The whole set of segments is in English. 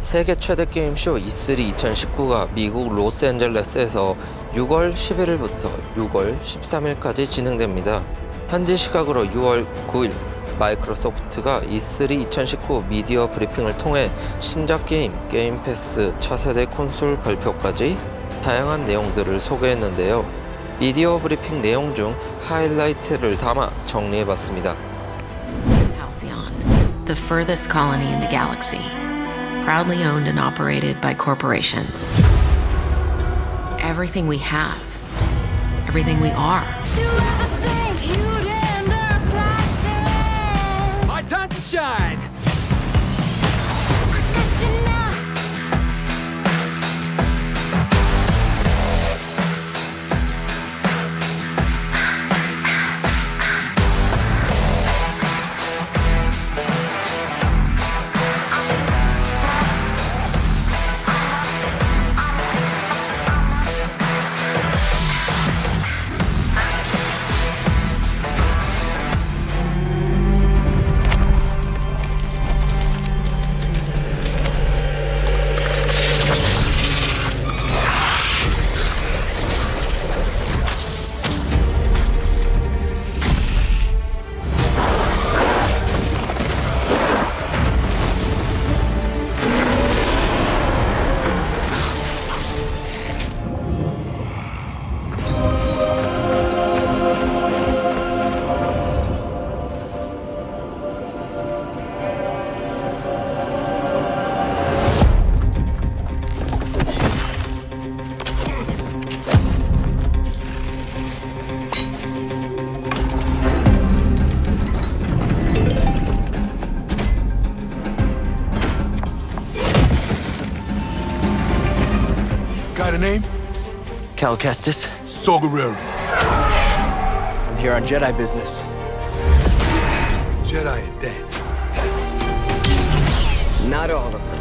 세계 최대 게임쇼 E3 2019가 미국 로스앤젤레스에서 6월 11일부터 6월 13일까지 진행됩니다. 현지 시각으로 6월 9일 마이크로소프트가 E3 2019 미디어 브리핑을 통해 신작 게임, 게임 패스, 차세대 콘솔 발표까지 다양한 내용들을 소개했는데요. 미디어 브리핑 내용 중 하이라이트를 담아 정리해봤습니다. Halcyon, the furthest colony in the galaxy, proudly owned and operated by corporations. Everything we have, everything we are, To ever think you'd end up like this? My time to shine! Cal Kestis. Saw Gerrera. I'm here on Jedi business. Jedi are dead. Not all of them.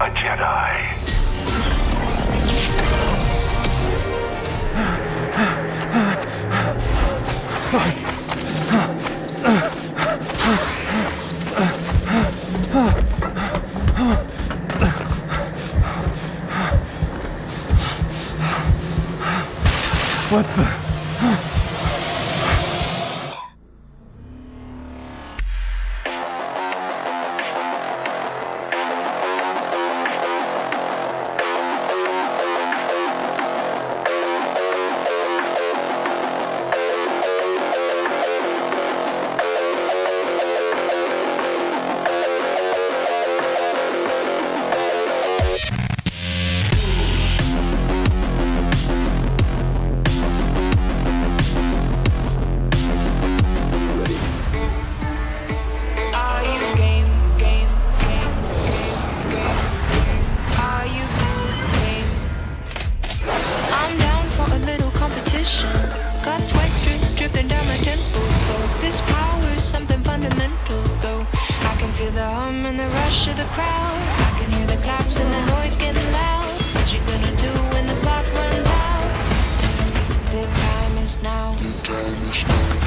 A Jedi. What dripping down my temples. Focus power is something fundamental, though. I can feel the hum and the rush of the crowd. I can hear the claps and the noise getting loud. What you gonna do when the clock runs out? The time is now. Do you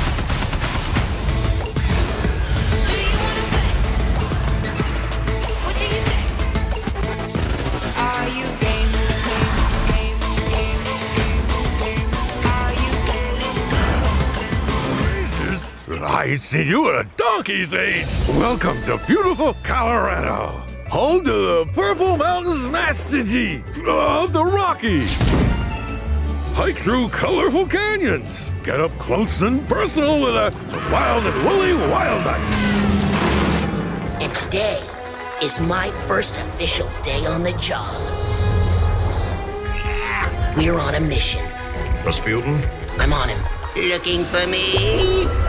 I see you at a donkey's age. Welcome to beautiful Colorado, home to the Purple Mountains Master G of the Rockies. Hike through colorful canyons, get up close and personal with a wild and woolly wild And today is my first official day on the job. We're on a mission. Rasputin? I'm on him. Looking for me?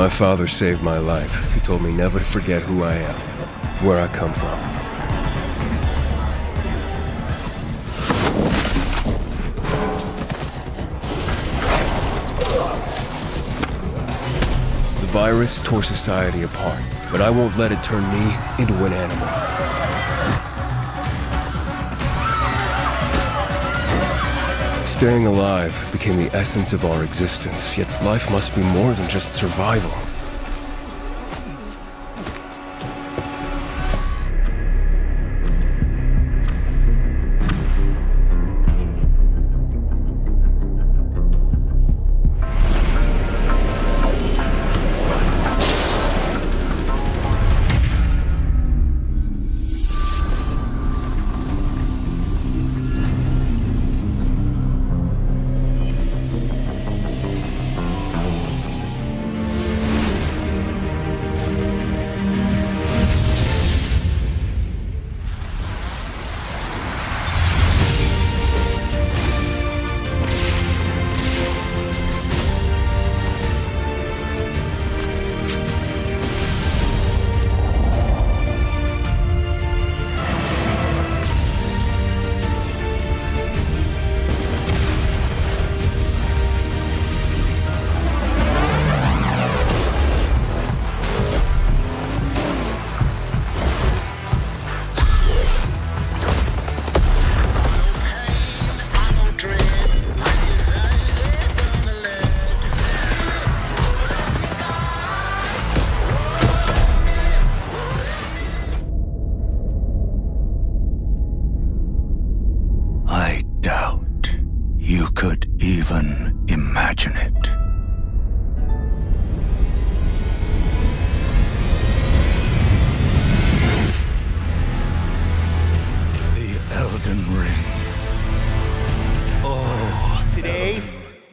My father saved my life, he told me never to forget who I am, where I come from. The virus tore society apart, but I won't let it turn me into an animal. Staying alive became the essence of our existence, yet life must be more than just survival.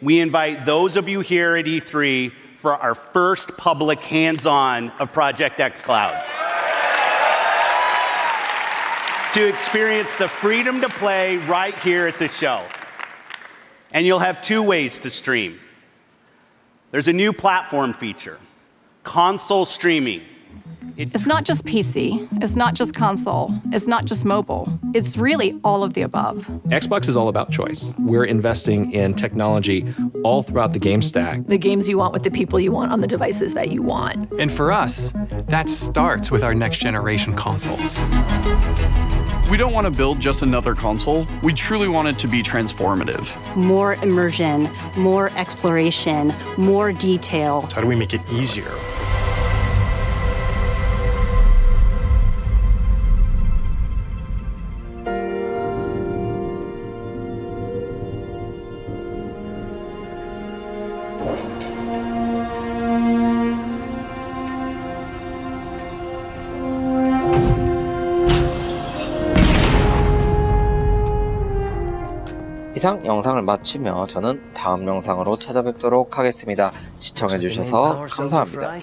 We invite those of you here at E3 for our first public hands on of Project X Cloud. to experience the freedom to play right here at the show. And you'll have two ways to stream. There's a new platform feature console streaming. It's not just PC, it's not just console, it's not just mobile. It's really all of the above. Xbox is all about choice. We're investing in technology all throughout the game stack. The games you want with the people you want on the devices that you want. And for us, that starts with our next generation console. We don't want to build just another console. We truly want it to be transformative. More immersion, more exploration, more detail. How do we make it easier? 이상 영상을 마치며 저는 다음 영상으로 찾아뵙도록 하겠습니다. 시청해주셔서 감사합니다.